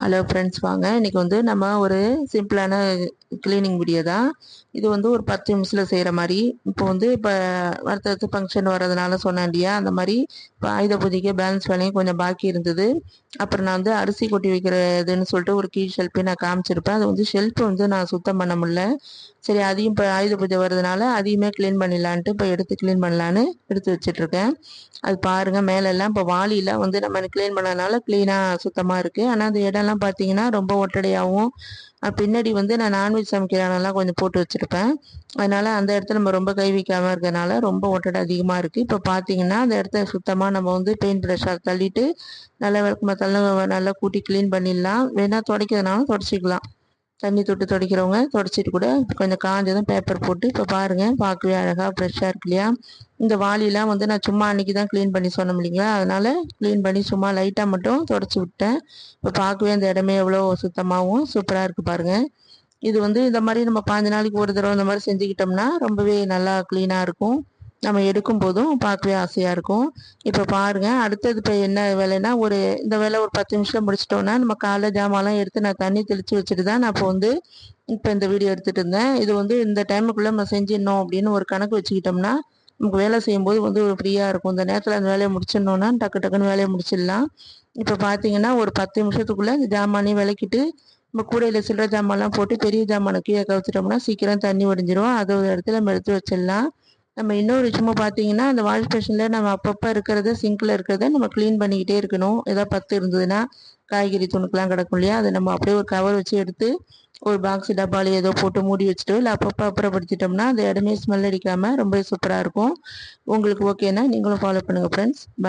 Hello friends வாங்க. இன்றைக்கி வந்து நம்ம ஒரு சிம்பிளான க்ளீனிங் வீடியோ தான். இது வந்து ஒரு பத்து நிமிஷத்தில் செய்கிற மாதிரி. இப்போ வந்து இப்போ அடுத்தடுத்து ஃபங்க்ஷன் வர்றதுனால சொன்னேன் இல்லையா? அந்த மாதிரி இப்போ ஆயுத பூஜைக்கு பேலன்ஸ் வேலையும் கொஞ்சம் பாக்கி இருந்தது. அப்புறம் நான் வந்து அரிசி கொட்டி வைக்கிறதுன்னு சொல்லிட்டு ஒரு கீழ் ஷெல்ஃபையும் நான் காமிச்சிருப்பேன். அது வந்து ஷெல்ஃப் வந்து நான் சுத்தம் பண்ண முடியல. சரி அதையும் இப்போ ஆயுத பூஜை வர்றதுனால அதையுமே க்ளீன் பண்ணிடலான்ட்டு இப்போ எடுத்து க்ளீன் பண்ணலான்னு எடுத்து வச்சிட்ருக்கேன். அது பாருங்கள் மேலெல்லாம் இப்போ வாளியில் வந்து நம்ம க்ளீன் பண்ணனால க்ளீனாக சுத்தமாக இருக்குது ஆனால் அந்த இடம்லாம் பார்த்தீங்கன்னா ரொம்ப ஒட்டடையாகவும் பின்னாடி வந்து நான் நான்வெஜ் சமைக்கிறானெல்லாம் கொஞ்சம் போட்டு வச்சுருப்பேன். அதனால் அந்த இடத்துல நம்ம ரொம்ப கை வைக்காமல் இருக்கிறதுனால ரொம்ப ஒட்டடை அதிகமாக இருக்குது இப்போ பார்த்தீங்கன்னா அந்த இடத்த சுத்தமாக நம்ம வந்து பெயிண்ட் ப்ரெஷ்ஷாக தள்ளிட்டு நல்லா விளக்கமாக தள்ள நல்லா கூட்டி க்ளீன் பண்ணிடலாம். வேணால் துடைக்கிறதுனாலும் துடைச்சிக்கலாம். தண்ணி தொட்டு துடைக்கிறவங்க துடைச்சிட்டு கூட கொஞ்சம் காஞ்சதும் பேப்பர் போட்டு இப்போ பாருங்கள் பார்க்கவே அழகாக ஃப்ரெஷ்ஷாக இருக்கு இல்லையா? இந்த வாளிலாம் வந்து நான் சும்மா அன்றைக்கி தான் க்ளீன் பண்ணி சொன்னோம் இல்லைங்களா? அதனால் க்ளீன் பண்ணி சும்மா லைட்டாக மட்டும் துடைச்சி விட்டேன். இப்போ பார்க்கவே அந்த இடமே எவ்வளோ சுத்தமாகவும் சூப்பராக இருக்குது பாருங்கள் இது வந்து இந்த மாதிரி நம்ம பாஞ்சு நாளைக்கு ஒரு தடவை இந்த மாதிரி செஞ்சுக்கிட்டோம்னா ரொம்பவே நல்லா க்ளீனாக இருக்கும். நம்ம எடுக்கும் போதும் பார்க்கவே ஆசையாக இருக்கும். இப்போ பாருங்கள் அடுத்தது இப்போ என்ன வேலைன்னா ஒரு இந்த வேலை ஒரு பத்து நிமிஷம் முடிச்சிட்டோன்னா நம்ம காலை ஜாமான்லாம் எடுத்து நான் தண்ணி தெளித்து வச்சுட்டு தான் நான் இப்போ வந்து இப்போ இந்த வீடியோ எடுத்துகிட்டு இருந்தேன். இது வந்து இந்த டைமுக்குள்ளே நம்ம செஞ்சிடணும் அப்படின்னு ஒரு கணக்கு வச்சுக்கிட்டோம்னா நமக்கு வேலை செய்யும்போது வந்து ஃப்ரீயாக இருக்கும். இந்த நேரத்தில் அந்த வேலையை முடிச்சிடணுன்னா டக்கு டக்குன்னு வேலையை முடிச்சிடலாம். இப்போ பார்த்தீங்கன்னா ஒரு பத்து நிமிஷத்துக்குள்ளே இந்த ஜாமானையும் விளக்கிட்டு நம்ம கூடையில் சில்லற ஜாமான்லாம் போட்டு பெரிய ஜாமானை கீழே கவுத்துட்டோம்னா சீக்கிரம் தண்ணி வடிஞ்சிரும். அதை ஒரு இடத்துல நம்ம எடுத்து வச்சிடலாம். நம்ம இன்னொரு விஷயமா பார்த்தீங்கன்னா அந்த வாஷ் பேஷனில் நம்ம அப்பப்போ இருக்கிறத சிங்கில் இருக்கிறத நம்ம க்ளீன் பண்ணிக்கிட்டே இருக்கணும். ஏதாவது பத்து இருந்ததுன்னா காய்கறி துணுக்கெலாம் கிடக்கும் இல்லையா? அதை நம்ம அப்படியே ஒரு கவர் வச்சு எடுத்து ஒரு பாக்ஸ் டப்பாலி ஏதோ போட்டு மூடி வச்சுட்டு இல்லை அப்பப்போ அப்புறப்படுத்திட்டோம்னா அந்த இடமே ஸ்மெல் அடிக்காமல் ரொம்ப சூப்பராக இருக்கும். உங்களுக்கு ஓகேன்னா நீங்களும் ஃபாலோ பண்ணுங்கள் ஃப்ரெண்ட்ஸ் பாய்